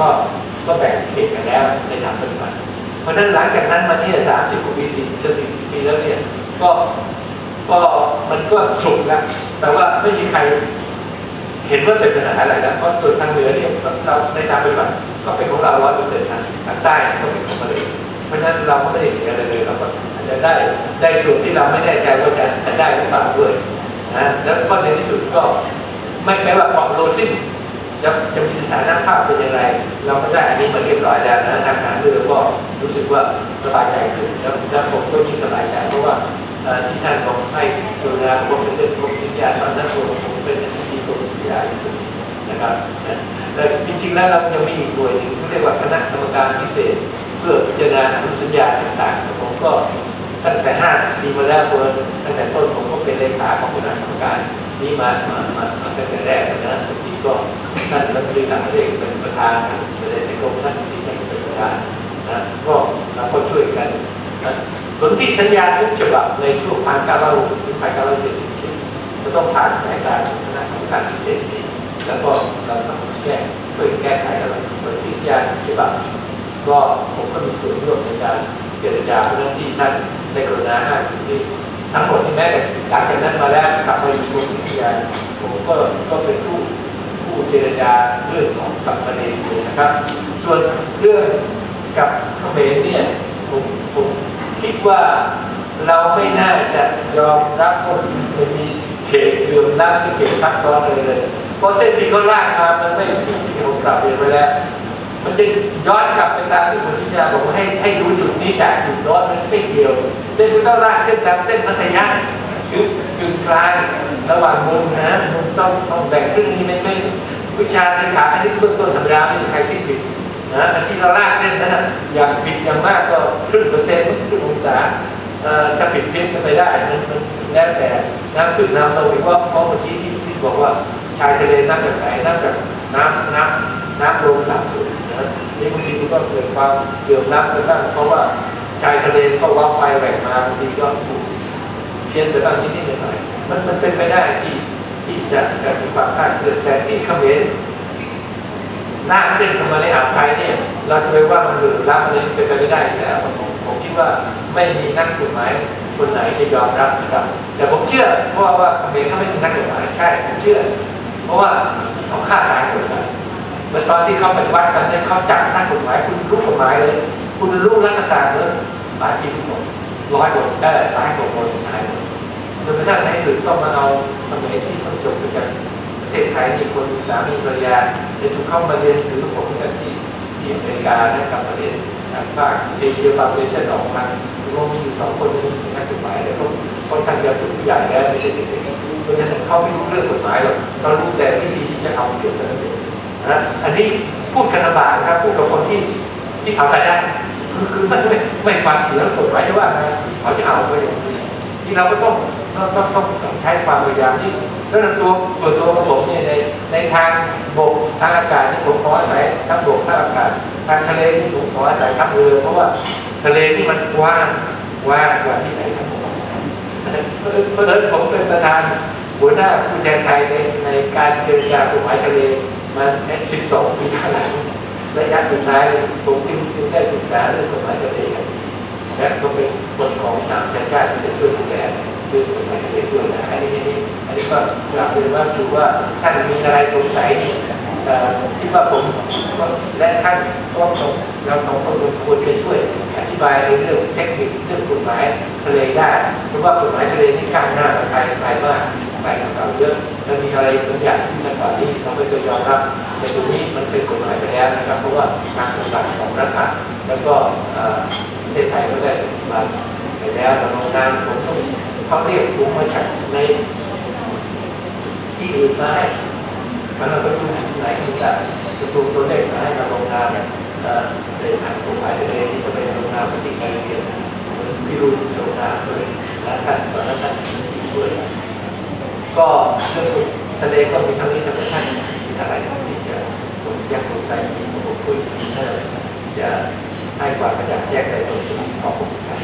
ก็ก็แบ่งเขตกันแล้วในทางปฏิบัติเพราะฉะนั้นหลังจากนั้นมาเนี่ยสามสิบกว่าปีสี่จะสี่สิบปีแล้วเนี่ยก็ก็มันก็สุกแล้วแต่ว่าไม่มีใครเห็นว่าเป็นปัญหาอะไรแล้วเพราะส่วนทางเหนือเนี่ยเราในทางปฏิบัติก็เป็นของเราร้อยเปอร์เซ็นต์นะทางใต้ก็เป็นของเราเลยเพราะฉะนั้นเราก็ไม่ได้เสียอะไรเลยเราก็อาจจะได้ได้ส่วนที่เราไม่แน่ใจว่าจะจะได้หรือเปล่าด้วยนะแล้วก็ในที่สุดก็ไม่แม้ว่าเกาะโรซิน จะจะมีสถานะภาพเป็นยังไง เราก็ได้อันนี้มาเรียบร้อยแล้วนะทางการเรือก็รู้สึกว่าสบายใจขึ้นแล้วแล้วผมก็ยิ่งสบายใจเพราะว่าที่ท่านบอกให้กรุณาผมเป็นเรื่องกรมสินยาตอนนั้นผมผมเป็นอธิบดีกรมสินยาอยู่นะครับแต่จริงๆแล้วเรายังมีอีกหน่วยหนึ่งที่เรียกว่าคณะกรรมการพิเศษ เพื่อพิจารณาอนุสัญญาต่างๆผมก็ตั้งแต่ห้าปีมาแล้วเมื่อตั้งแต่ต้น เป็นเลขาของคณะกรรมการนี้มามามามาตั้งแต่แรกนะบางทีก็ท่านรัฐมนตรีต่างประเทศเป็นประธานประเทศกรมท่านที่เป็นประธานนะก็เราก็ช่วยกันนะผลที่สัญญาทุกฉบับในช่วงพันเก้าร้อยหกถึงพันเก้าร้อยเจ็ดสิบจะต้องผ่านรายการคณะกรรมการพิเศษนี้แล้วก็เราต้องแก้ช่วยแก้ไขอะไรผลที่สัญญาทุกฉบับก็ผมก็มีส่วนร่วมในการเจรจาเรื่องที่ท่านได้กรุณาให้ที่ ทั้งหมดที่แม้แต่หลังจากนั้นมาแล้วกลับมาอยู่กรมวิทยาผมก็ก็เป็นผู้ผู้เจรจาเรื่องของกับมาเลเซียนะครับ ส่วนเรื่องกับเขมรเนี่ยผมผมคิดว่าเราไม่น่าจะยอมรับว่ามันมีเขตเดือมน้ำที่เขตทับซ้อนเลยเลยเพราะเส้นที่เขาลากมามันไม่ที่ที่ผมกลับเรียนไปแล้ว มันจะย้อนกลับไปตามที่คุณชิยาบอกว่าให้ให้ดูจุดนี้จากจุดโน้นมันไม่เกี่ยวเส้นที่ต้องลากเส้นตามเส้นมัธยัสถ์คือจุดกลางระหว่างมุมนะมุมต้องต้องแบ่งครึ่งนี้ไม่ไม่วิชาในขาอันนี้เบื้องต้นธรรมดาไม่มีใครที่ผิดนะอันที่เราลากเส้นนั้นนะอย่างผิดอย่างมากก็ครึ่งเปอร์เซ็นต์ครึ่งองศาถ้าผิดเพี้ยนกันไปได้มันมันแล้วแต่น้ำขึ้นน้ำลงหรือว่าเพราะเมื่อกี้ที่ที่บอกว่าชายทะเลน้ำจากไหนน้ำจากน้ำน้ำ น้ำลงต่ำสุดนะนี่บางทีมันก็เกิดความเกือบน้ำไปบ้างเพราะว่าชายทะเลก็ว่าไฟแหวกมาบางทีก็ถูกเพี้ยนไปบ้างนิดๆหน่อยมันมันเป็นไปได้ที่ที่จะจะมีความคลาดเคลื่อนแต่ที่เขมรหน้าเส้นเข้ามาในอ่าวไทยเนี่ย เราจะไปว่ามันหรือรับมันเป็นไปไม่ได้แล้วผมผมคิดว่าไม่มีนักกฎหมายคนไหนจะยอมรับนะครับ แต่ผมเชื่อเพราะว่าเขมรเขาไม่มีนักกฎหมายใช่ผมเชื่อ เพราะว่าเขาฆ่าตาย เมื่อตอนที่เขาปฏิวัติกันเนี่ยเขาจับนักกฎหมายคุณรู้กฎหมายเลย คุณรู้รัฐศาสตร์เลยบาดเจ็บทุกคนร้อยคนได้ตายกว่าคนตายหมดจนกระทั่งในสุดต้องมาเอาสมัยที่ต้องจบด้วยกันประเทศไทยนี่คนสามีภรรยาได้ถูกเข้ามาเรียนถือผมกันที่ที่อเมริกาและกับประเทศทางภาคเอเชียฟาวเดชั่นออกมาคือว่ามีอยู่สองคนนี้นักกฎหมายแล้วก็ค่อนข้างจะเป็นผู้ใหญ่แล้วไม่ใช่เด็กๆเพราะฉะนั้นเขาไม่รู้เรื่องกฎหมายหรอกเขารู้แต่วิธีที่จะเอาเปรียบเท่านั้นเอง นะอันนี้พูดกันลำบากนะครับพูดกับคนที่ที่เอาไปได้คือคือไม่ไม่ไม่ฟังเสียงกฎหมายจะว่าไงเขาจะเอาไปอย่างนี้ที่เราก็ต้องต้องต้องต้องใช้ความพยายามที่แล้วตัวตัวตัวผมเนี่ยในในทางบกทางอากาศที่ผมขออาศัยทั้งบกทางอากาศทางทะเลที่ผมขออาศัยทั้งเรือเพราะว่าทะเลนี่มันกว้างกว้างกว่าที่ไหนทั้งหมดเพราะฉะนั้นผมเป็นประธานหัวหน้าผู้แทนไทยในในการเจรจากฎหมายทะเล มาสิบสองปีขนาดระยะสุดท้ายผมจึงจึงได้ศึกษาเรื่องกฎหมายทะเลครับและก็เป็นคนของสามชาติชาติที่จะช่วยดูแลเรื่อกฎหมายทะเลด้วยนะอันนี้อันนี้อันนี้ก็กลับเรียนว่าถือว่าท่านมีอะไรสงสัยนี่เอ่คิดว่าผมและท่านก็ต้องเราสองคนควรจะช่วยอธิบายในเรื่องเทคนิคเรื่องกฎหมายทะเลได้เพราะว่ากฎหมายทะเลนี่ก้าวหน้าไทยไทยมากไปกับเราเยอะ มันมีอะไรบางอย่างที่มันกว่านี้เราไม่เคยยอมรับในตรงนี้มันเป็นกฎหมายไปแล้วนะครับ เพราะว่าการปฏิบัติของรัฐบาลแล้วก็เอ่อประเทศไทยก็ได้มาไปแล้วแต่โรงงานผมต้องเขาเรียกผมมาจากในที่อื่นมาให้มันเราไปดูไหนที่จะไปดูตัวเลขมาให้กับโรงงานเนี่ยในทางกฎหมายทะเลนี่จะเป็นโรงงานปฏิกิริยาพิรุณโรงงานด้วยและท่านตอนนั้นท่านด้วย ก็เรื่องทะเลก็มีทั้งนี้ทั้งท่านมีอะไรที่จะผมอยากสงสัยผมคุยเธอจะให้ความกระจ่างแจ้งในตัวที่ขอบคุณครับ